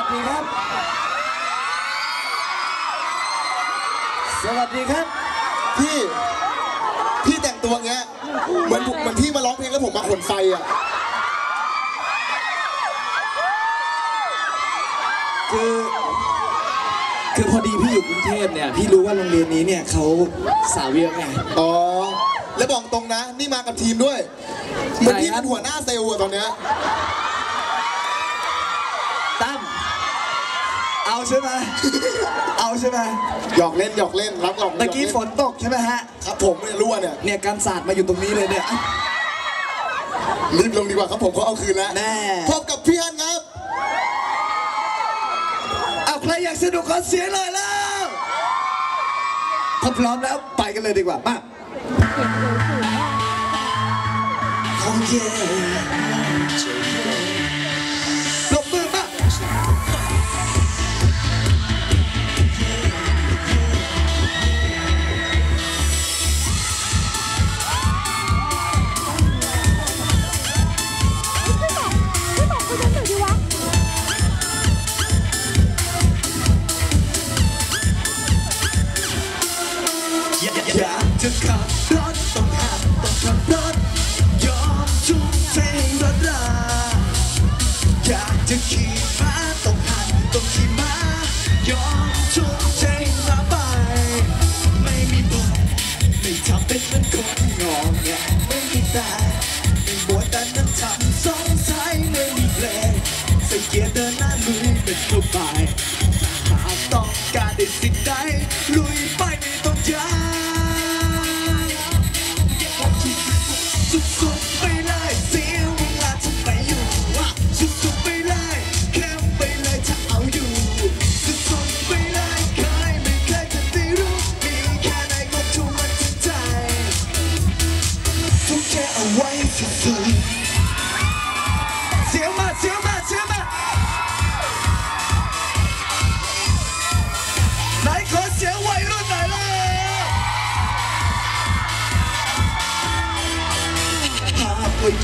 วัสดีครับ สวัสดีครับ พี่ พี่แต่งตัวเงี้ย เหมือนผมเหมือนพี่มาร้องเพลงแล้วผมมาขนไฟอะ คือคือพอดีพี่อยู่กรุงเทพเนี่ย พี่รู้ว่าโรงเรียนนี้เนี่ยเขาสาวเยอะไง อ๋อ แล้วบอกตรงนะ นี่มากับทีมด้วย เหมือนพี่ใครครัเป็บนหัวหน้าเซลล์อะตอนเนี้ย ตั้ม เอาใช่ไหมเอาใช่ไหมหยอกเล่นหยอกเล่นรักหลอกตะกี้หยอฝเล่นตกใช่ไหมฮะ ครับผมเนี่ยรั่วเนี่ยเนี่ยกันศาสตร์มาอยู่ตรงนี้เลยเนี่ย รีบลงดีกว่าครับผมเขาเอาคืนแล้วแน่ พบกับพี่ฮันครับ เอาใครอยากสนุกขอเสียงหน่อยแล้วถ้าพร้อมแล้วไปกันเลยดีกว่ามาโอเค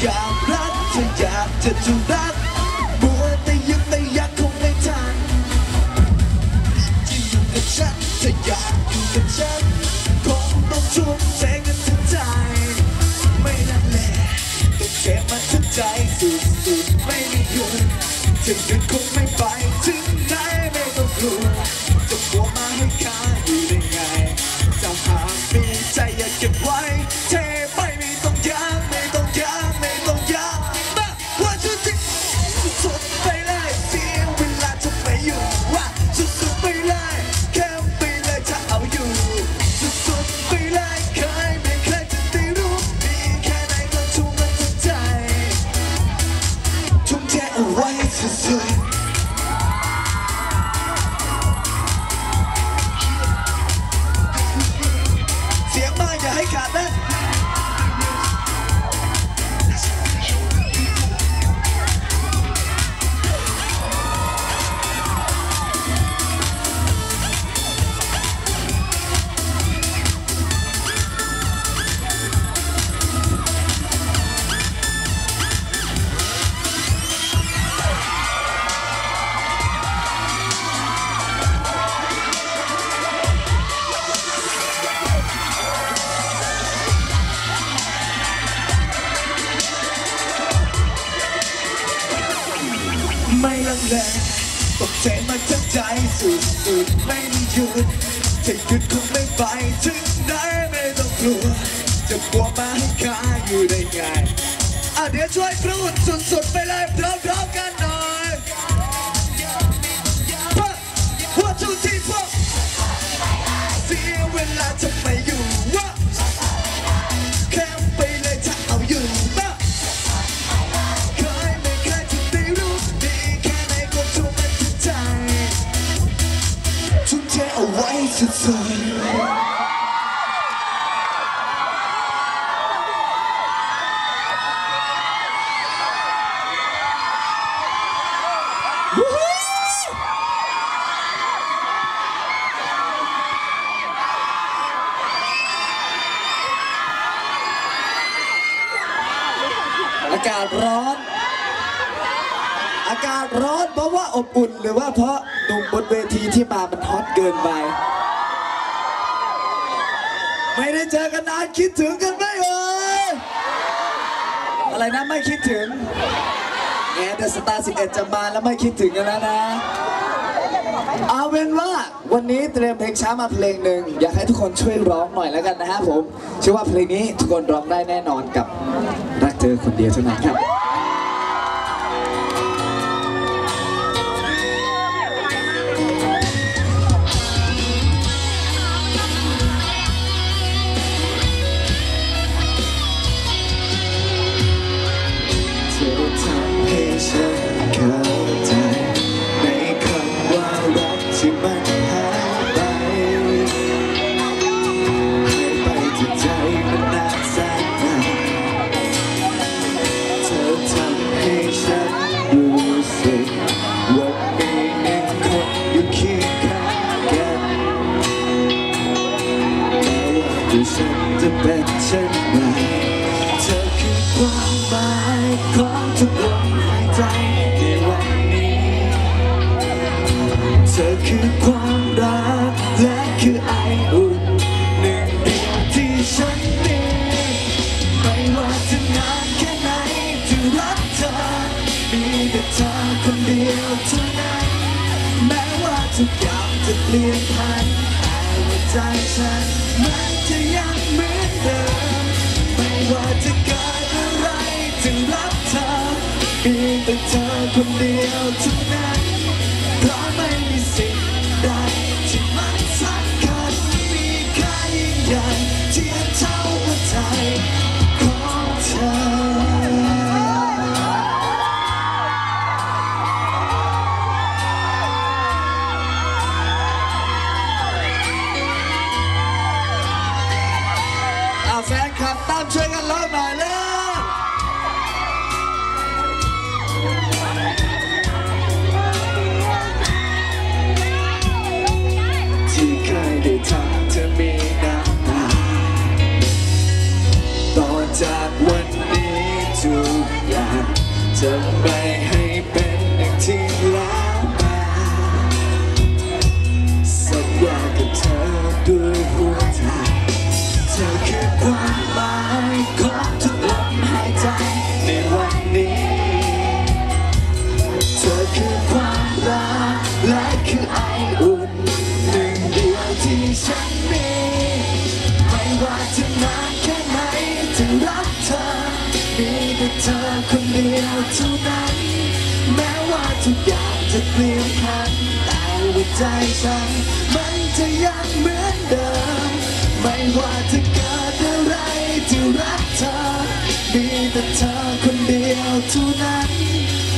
อยากรักจะอยากจะจูรักบัวแต่ยังแต่อยากคงไม่ทันจะอยู่กับฉันจะอยากอยู่กับฉันคงต้องทุ่มเทกันทั้งใจ ไม่ลังเลต้องเจ็บมาทั้งใจสุดๆไม่มีหยุดจะหยุดคงไม่ไป ไม่ลังตกใจมันทั้งใจสุดๆไม่มีหยุดจะหยุดคงไม่ไปถึงไหนไม่ต้องกลัว จะกลัวมาให้ข้าอยู่ได้ไงอะเดี๋ยวช่วยพูดสุดๆไปเลยพร้อมๆกันหน่อยว่าว่าทุกทีพวกเสียเวลาจะ ไว้สุดๆวู้ฮู้อากาศร้อ นอากาศร้อนเพราะว่าอบอุ่นหรือว่าเพราะหนุ่มบนเวทีที่มามันฮอตเกินไป ไม่ได้เจอกันนานคิดถึงกันไหมเอ่ยอะไรนะไม่คิดถึงแงเดอะสตาร์11จะมาแล้วไม่คิดถึงกันแล้วนะ เอาเป็นว่าวันนี้เตรียมเพลงช้ามาเพลงหนึ่งอยากให้ทุกคนช่วยร้องหน่อยแล้วกันนะฮะผมเชื่อว่าเพลงนี้ทุกคนร้องได้แน่นอนกับรักเธอคนเดียวเท่านั้นครับ ม้ว่ฉันจะเป็นเช่นไรเธอคือความหมายของทุกลมหายใจในวันนี้ เธอคือความรักและคือไออุ่นหนึ่งเดียวที่ฉันมีไม่ว่าจะนานแค่ไหนจะรักเธอ มีแต่เธอคนเดียวเท่านั้น แม้ว่าทุกอย่างจะเปลี่ยนผ่านแต่ว่าใจฉัน เธอ และคือไออุ่นหนึ่งเดียวที่ฉันมีไม่ว่าจะนานแค่ไหนจะรักเธอมีแต่เธอคนเดียวเท่านั้น แม้ว่าทุกอย่างจะเปลี่ยนผันแต่ว่าใจฉันมันจะยังเหมือนเดิม ไม่ว่าจะเกิดอะไรจะรักเธอมีแต่เธอคนเดียวเท่านั้น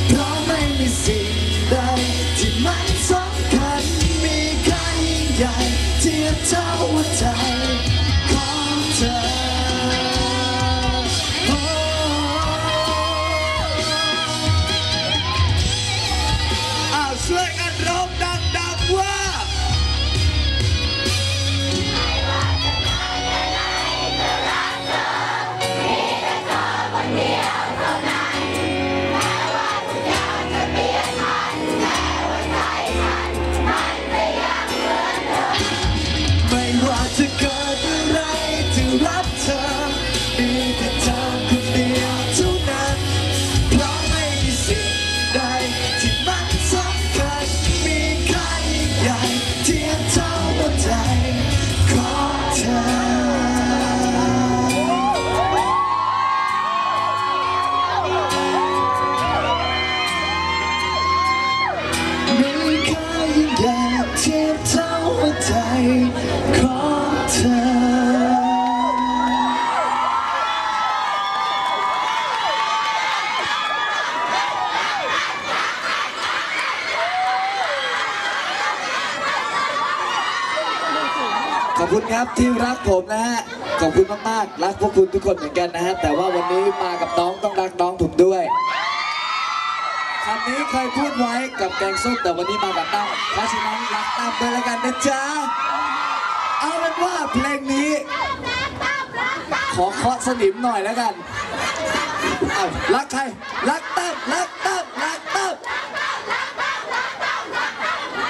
เพราะไม่มีสิ่งใด เท่าหัวใจของเธอ ขอบคุณครับที่รักผมนะฮะ ขอบคุณมากๆ รักพวกคุณทุกคนเหมือนกันนะฮะ แต่ว่าวันนี้มากับน้องต้องรักน้องผมด้วยคำนี้เคยพูดไว้กับแกงส้มแต่วันนี้มากับตั้มเพราะฉะนั้นรักตั้มด้วยแล้วกันนะจ๊ะ เอาเป็นว่าเพลงนี้ ขอเคาะสนิมหน่อยแล้วกัน เอารักใคร รักตั้มรัก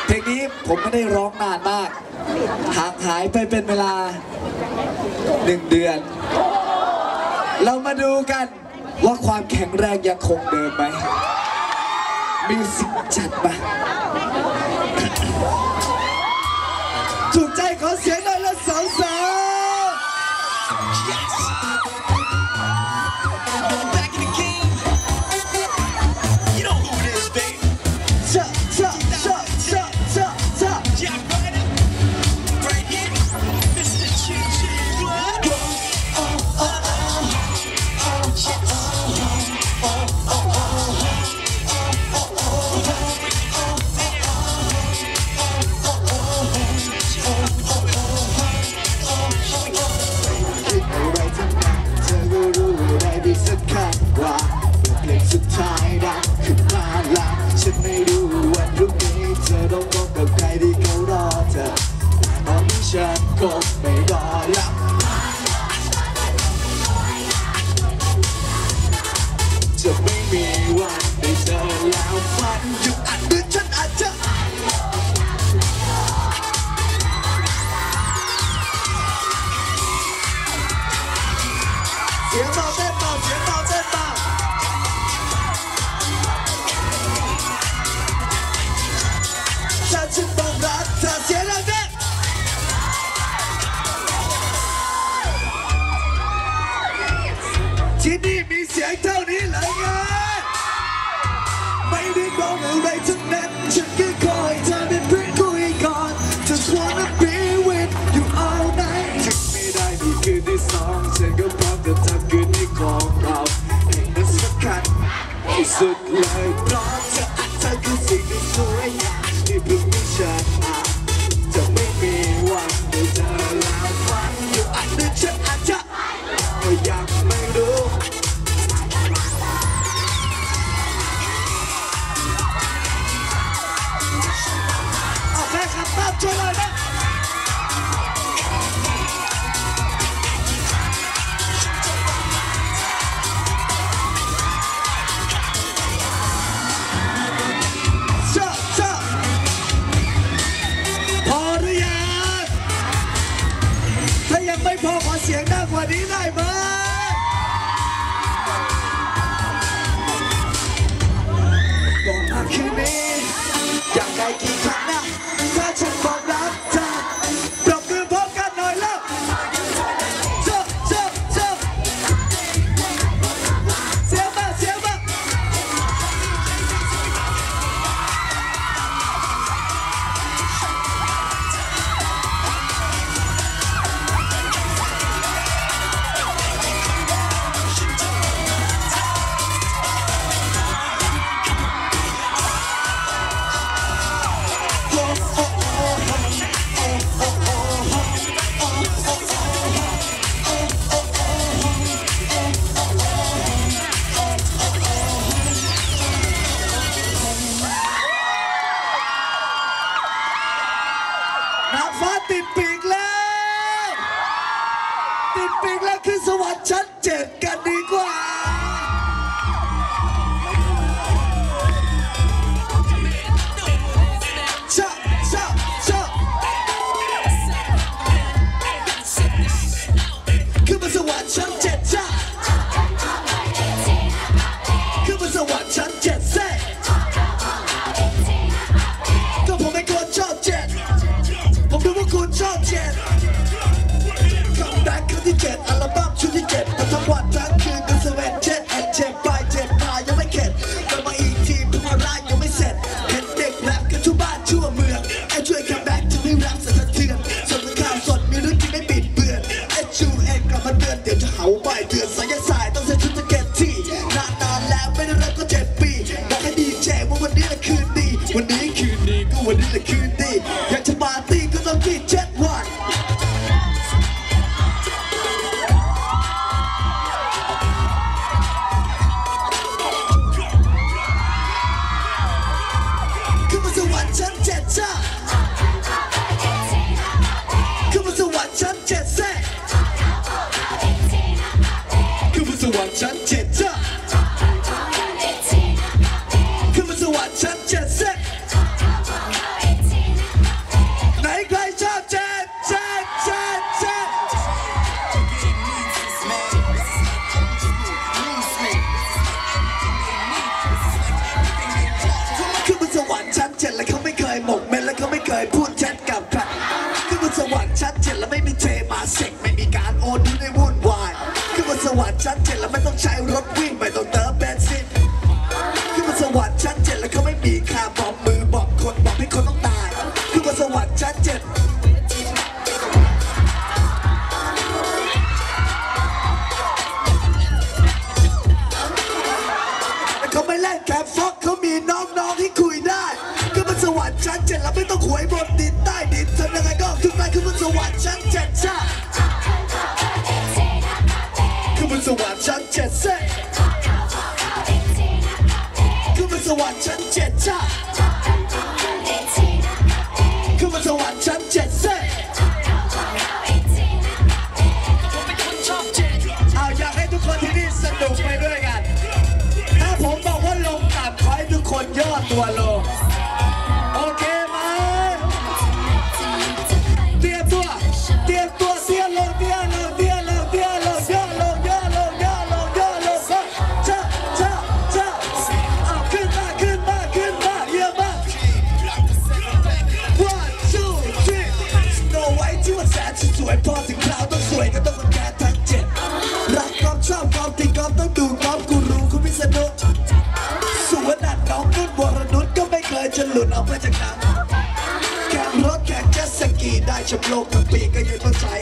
เพลงนี้ผมไม่ได้ร้องนานมากห่างหายไปเป็นเวลาหนึ่งเดือน เรามาดูกันว่าความแข็งแรงยังคงเดิมไหมมิวสิกจัดมาถูกใจขอเสียงหน่อยละสา ที่นี่มีเสียงเท่านี้เลายงไม่ได้บอกอะไรทั้งนั้นฉันแค่คอยเธอเป็นเพื่อนคุยก่อน Just wanna be with you all night ถึงไม่ได้มีคืนที่สองฉันก็พร้อมจะทำคืนนี้ของเราเองนั้นสำคัญที่สุดเลยเพราะ I it right now. tempted. Kuti yang cepati, keroki cekuan. เจนแต่เขาไม่เล่นแคปฟ็อกเขามีน้องๆที่คุยได้ขึ้นบนสวรรค์ชั้นเจ็ดแล้วไม่ต้องหวยบนดินใต้ดินทำยังไงก็ขึ้นไปขึ้นบนสวรรค์ชั้นเจ็ดจ้าขึ้นบนสวรรค์ชั้นเจ็ดเซ่ขึ้นบนสวรรค์ชั้นเจ็ดจ้า สวรรค์ชั้นเจ็ดเซ่เอาอยากให้ทุกคนที่นี่สนุกไปด้วยกัน ถ้าผมบอกว่าลงต่ำขอให้ทุกคนย่อตัวลง ตีกอล์ฟต้องดูกอล์ฟกูรู้คุณพิษณุสุวรรณน้องนุ่นวรนุชก็ไม่เคยจะหลุดออกมาจากน้ำแข่งรถแข่งเจ็ตสกีได้แชมป์โลกทั้งปีก็ยังต้องใช้